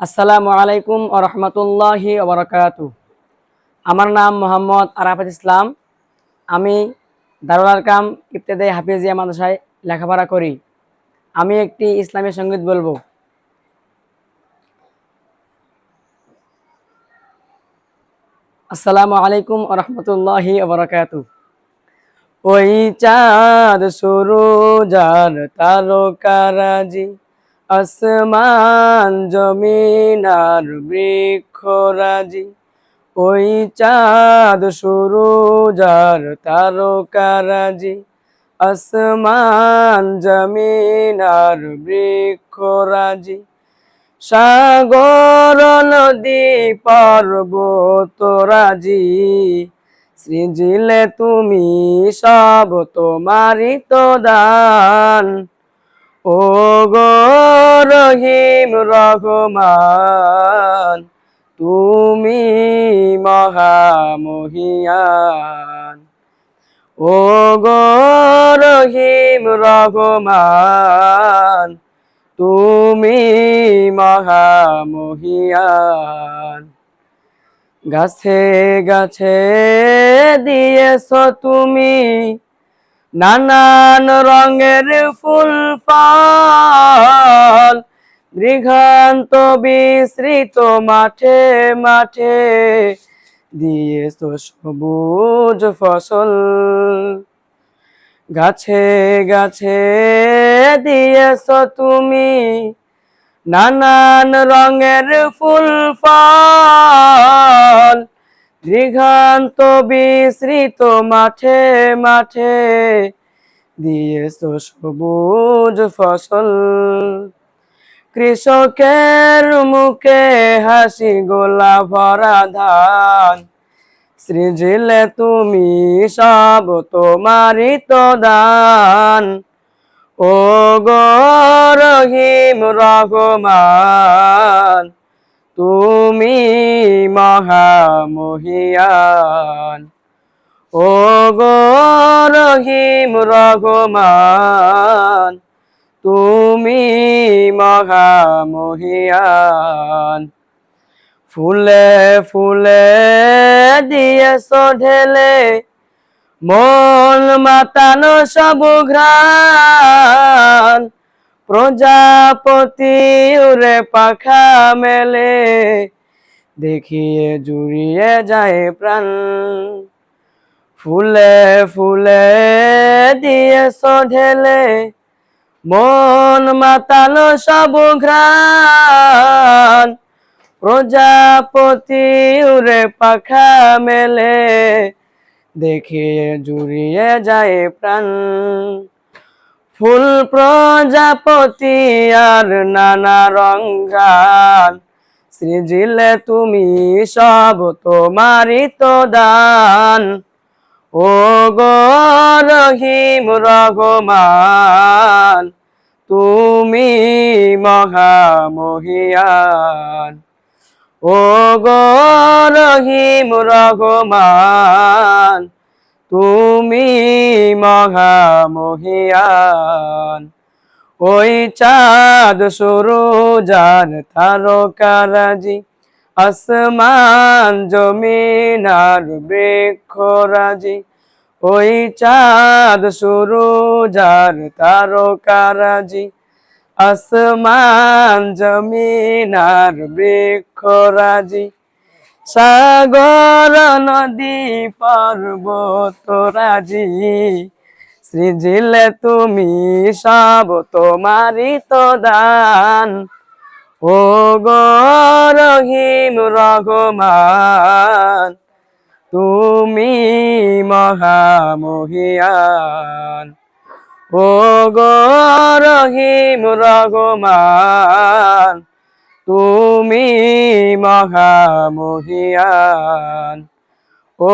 আসসালামু আলাইকুম ও রহমতুল্লাহি ওবরাকাতু আমার নাম মোহাম্মদ আরাফাত ইসলাম। আমি দারুল আরকাম ইবতেদে হাফিজিয়া মাদ্রাসায় লেখাপড়া করি। আমি একটি ইসলামী সংগীত বলব। আসসালামু আলাইকুম ও রহমতুল্লাহি ওবরাকাতু ওই চাঁদ শুরু যার তারকারাজি আসমান জমিন আর বৃক্ষরাজি, ওই চাঁদ শুরু যার তারকারাজি। আসমান জমিন আর বৃক্ষরাজি, সাগর নদী পর্বত রাজি। সৃজিলে তুমি সব তোমারই তো দান ও গো রহিম রহমান, তুমি মহামহিয়ান। ও গো রহিম রহমান, তুমি মহামহিয়ান। গাছে গাছে দিয়েছ তুমি নানান রঙের ফুল ফল দৃঘান্ত বিস্তৃত মাঠে মাঠে দিয়েছ সবুজ ফসল। গাছে গাছে দিয়েছ তুমি নানান রঙের ফুল ফল দৃঘান্ত বিস্তৃত মাঠে মাঠে দিয়েছ সবুজ ফসল। কৃষকের মুখে হাসি গোলা ভরা ধান। সৃজিলে তুমি সব তোমারই তো দান। ও গো রহিম রহমান তুমি মহামহিয়ান। ও গো রহিম রহমান, তুমি মহামহিয়ান। ফুলে ফুলে দিয়েছ ঢেলে, মন মাতানো সব ঘ্রাণ। প্রজাপতি উড়ে পাখা মেলে, দেখিয়ে জুড়িয়ে যায় প্রাণ। ফুলে ফুলে দিয়ে ঢেলে মন মাতানো সব ঘ্রাণ। প্রজাপতি উড়ে পাখা মেলে, দেখিয়ে জুড়িয়ে যায় প্রাণ। ফুল প্রজাপতি আর নানা রঙ্গান। সৃজিলে তুমি সব তোমারই তো দান। ও গো রহমান তুমি মহামহিয়ান। ও গো রহিম রহমান তুমি মহামহিয়ান। ওই চাঁদ সরু যান তারকারাজি, আসমান জমিন আর বৃক্ষরাজি। ওই চাঁদ সরু যার তারকারাজি, আসমান জমিন আর বৃক্ষরাজি। সাগর নদী পর্বত রাজি। সৃজিলে তুমি সব তোমারই তো দান। ও গো রহিম রহমান তুমি মহামহিয়ান। ও গো রহিম রহমান তুমি মহামহিয়ান। ও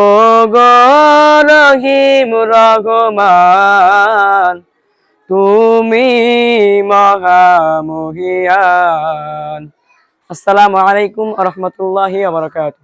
গরহিম রঘমান তুমি মহামহিয়ান। আসসালামু আলাইকুম রহমতুল্লাহি আবরকাত